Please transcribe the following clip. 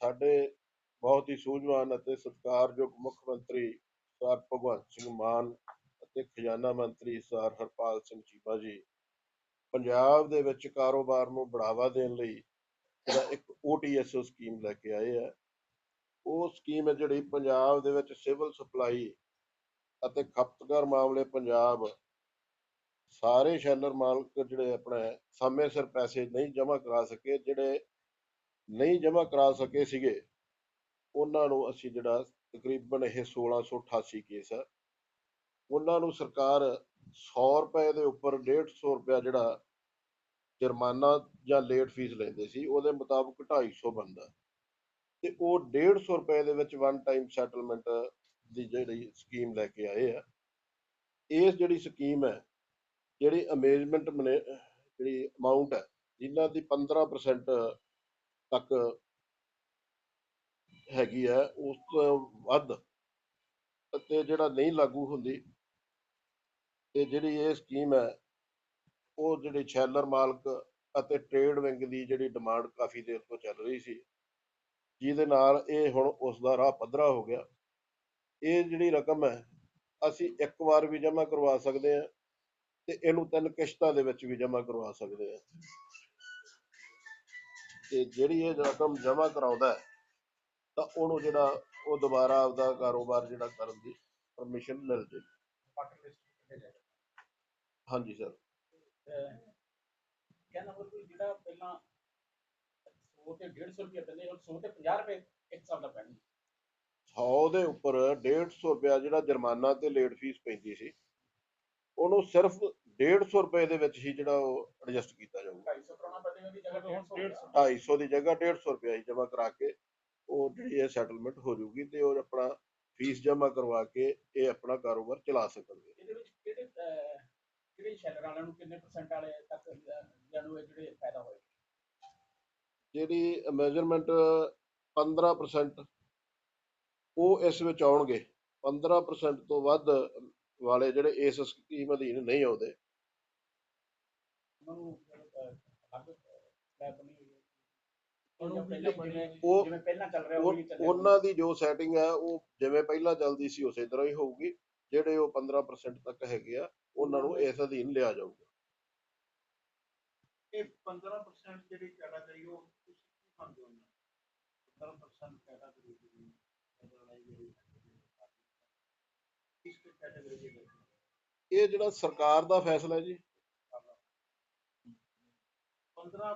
ਸਾਡੇ ਬਹੁਤ ਹੀ ਸੂਝਵਾਨ ਅਤੇ ਸਤਿਕਾਰਯੋਗ ਮੁੱਖ ਮੰਤਰੀ ਸਰ ਭਗਵੰਤ ਸਿੰਘ ਮਾਨ ਅਤੇ ਖਜ਼ਾਨਾ ਮੰਤਰੀ ਸਰ ਹਰਪਾਲ ਸਿੰਘ ਚੀਮਾ ਜੀ। ਪੰਜਾਬ ਦੇ ਵਿੱਚ ਕਾਰੋਬਾਰ ਨੂੰ ਬੜਾਵਾ ਦੇਣ ਲਈ ਜਿਹੜਾ ਇੱਕ OTSO ਸਕੀਮ ਲੈ ਕੇ ਆਏ ਆ। ਉਹ ਸਕੀਮ ਹੈ ਜਿਹੜੀ ਪੰਜਾਬ ਦੇ ਵਿੱਚ ਸਿਵਲ ਸਪਲਾਈ ਅਤੇ ਖਪਤਕਾਰ ਮਾਮਲੇ ਪੰਜਾਬ ਸਾਰੇ ਸ਼ੈਲਰ ਮਾਲਕ ਜਿਹੜੇ ਆਪਣੇ ਸਮੇਂ ਸਿਰ ਪੈਸੇ ਨਹੀਂ ਜਮ੍ਹਾਂ ਕਰਾ ਸਕੇ, ਜਿਹੜੇ ਨਹੀਂ ਜਮ੍ਹਾਂ ਕਰਾ ਸਕੇ ਸੀਗੇ। ਉਹਨਾਂ ਨੂੰ ਅਸੀਂ ਜਿਹੜਾ ਤਕਰੀਬਨ ਇਹ 1688 ਕੇਸ ਹੈ ਉਹਨਾਂ ਨੂੰ ਸਰਕਾਰ 100 ਰੁਪਏ ਦੇ ਉੱਪਰ 150 ਰੁਪਇਆ ਜਿਹੜਾ ਜੁਰਮਾਨਾ ਜਾਂ ਲੇਟ ਫੀਸ ਲੈਂਦੇ ਸੀ, ਉਹਦੇ ਮੁਤਾਬਕ 250 ਬਣਦਾ। ਤੇ ਉਹ 150 ਰੁਪਏ ਦੇ ਵਿੱਚ ਵਨ ਟਾਈਮ ਸੈਟਲਮੈਂਟ ਦੀ ਜਿਹੜੀ ਸਕੀਮ ਲੈ ਕੇ ਆਏ ਆ ਇਸ ਜਿਹੜੀ ਸਕੀਮ ਹੈ, ਜਿਹੜੀ ਅਮੇਜਮੈਂਟ ਜਿਹੜੀ ਅਮਾਉਂਟ ਹੈ, ਜਿਨ੍ਹਾਂ ਦੀ 15% ਤੱਕ ਹੈਗੀ ਹੈ, ਉਸ ਤੋਂ ਵੱਧ ਅਤੇ ਜਿਹੜਾ ਨਹੀਂ ਲਾਗੂ ਹੁੰਦੀ ਤੇ ਜਿਹੜੀ ਇਹ ਸਕੀਮ ਹੈ, ਉਹ ਜਿਹੜੇ ਸ਼ੈਲਰ ਮਾਲਕ ਅਤੇ ਟ੍ਰੇਡ ਵਿੰਗ ਦੀ ਜਿਹੜੀ ਡਿਮਾਂਡ ਕਾਫੀ ਦੇਰ ਤੋਂ ਚੱਲ ਰਹੀ ਸੀ, ਜਿਹਦੇ ਨਾਲ ਇਹ ਹੁਣ ਉਸ ਦਾ ਰਾਹ ਪੱਧਰਾ ਹੋ ਗਿਆ। ਇਹ ਜਿਹੜੀ ਰਕਮ ਹੈ, ਅਸੀਂ ਇੱਕ ਵਾਰ ਵੀ ਜਮ੍ਹਾਂ ਕਰਵਾ ਸਕਦੇ ਹਾਂ ਤੇ ਇਹਨੂੰ ਤਿੰਨ ਕਿਸ਼ਤਾਂ ਦੇ ਵਿੱਚ ਵੀ ਜਮ੍ਹਾਂ ਕਰਵਾ ਸਕਦੇ ਹਾਂ। ਤੇ ਜਿਹੜੀ ਇਹ ਰਕਮ ਜਮ੍ਹਾਂ ਕਰਾਉਂਦਾ ਹੈ, ਤਾਂ ਉਹਨੂੰ ਜਿਹੜਾ ਉਹ ਦੁਬਾਰਾ ਆਪਦਾ ਕਾਰੋਬਾਰ ਜਿਹੜਾ ਕਰਨ ਦੀ ਪਰਮਿਸ਼ਨ ਮਿਲ ਜੇ। ਹਾਂਜੀ ਸਰ ਕਹਿੰਦਾ ਹੋਰ ਕੋਈ ਜਿਹੜਾ ਪਹਿਲਾਂ 100 ਤੇ 150 ਰੁਪਏ ਦਿੰਦੇ ਹੁਣ 100 ਤੇ 50 ਰੁਪਏ ਇੱਕ ਸਾਲ ਦਾ ਪੈਣੀ 100 ਦੇ ਉੱਪਰ 150 ਰੁਪਇਆ ਜਿਹੜਾ ਜੁਰਮਾਨਾ ਤੇ ਲੇਟ ਫੀਸ ਪੈਂਦੀ ਸੀ, ਉਹਨੂੰ ਸਿਰਫ 150 ਰੁਪਏ ਦੇ ਵਿੱਚ ਹੀ ਜਿਹੜਾ ਉਹ ਐਡਜਸਟ ਕੀਤਾ ਜਾਊਗਾ। 250 ਕਰਾਉਣਾ ਪਵੇਗਾ ਦੀ ਜਗ੍ਹਾ ਤੇ ਹੁਣ 150 250 ਦੀ ਜਗ੍ਹਾ 150 ਰੁਪਇਆ ਹੀ ਜਮ੍ਹਾਂ ਕਰਾ ਕੇ ਉਹ ਜਿਹੜੀ ਹੈ ਸੈਟਲਮੈਂਟ ਹੋ ਜਾਊਗੀ ਤੇ ਉਹ ਆਪਣਾ ਫੀਸ ਜਮ੍ਹਾਂ ਕਰਵਾ ਕੇ ਇਹ ਆਪਣਾ ਕਾਰੋਬਾਰ ਚਲਾ ਸਕਣਗੇ। ਇਹਦੇ ਵਿੱਚ ਕਿਹੜੇ ਅਹ, ਕਿਹੜੇ ਸ਼ੈਲਰ ਵਾਲਿਆਂ ਨੂੰ ਕਿੰਨੇ ਪਰਸੈਂਟ ਵਾਲੇ ਤੱਕ ਜਾਨੂੰ ਇਹ ਜਿਹੜੇ ਫਾਇਦਾ ਹੋਏਗਾ ਜਿਹੜੀ ਮੈਜ਼ਰਮੈਂਟ 15% ਉਹ ਇਸ ਵਿੱਚ ਆਉਣਗੇ। 15% ਤੋਂ ਵੱਧ ਵਾਲੇ ਜਿਹੜੇ ਇਸ ਸਕੀਮ ਅਧੀਨ ਨਹੀਂ ਆਉਂਦੇ। ਉਹ- ਜਿਵੇਂ ਪਹਿਲਾਂ ਚੱਲ ਰਿਹਾ ਉਹ- ਉਹੀ ਚੱਲੇਗਾ ਉਹਨਾਂ ਦੀ ਜੋ ਸੈਟਿੰਗ ਹੈ ਉਹ ਜਿਵੇਂ ਪਹਿਲਾਂ ਚੱਲਦੀ ਸੀ ਉਸੇ ਤਰ੍ਹਾਂ ਹੀ ਹੋਊਗੀ। ਜਿਹੜੇ ਉਹ 15% ਤੱਕ ਹੈਗੇ ਆ ਉਹਨਾਂ ਨੂੰ ਇਸ ਅਧੀਨ ਲਿਆ ਜਾਊਗਾ। ਇਹ 15% ਜਿਹੜੀ ਕੈਟਾਗਰੀ ਉਹ ਤੁਸੀਂ ਕੀ ਮੰਨਦੇ ਹੋ 15% ਕੈਟਾਗਰੀ ਜਿਹੜੀ ਕੈਟਾਗਰੀ ਜਿਹੜੀ ਕਿਸ ਕੈਟਾਗਰੀ ਦੀ ਗੱਲ ਇਹ ਜਿਹੜਾ ਸਰਕਾਰ ਦਾ ਫੈਸਲਾ ਹੈ ਜੀ। 15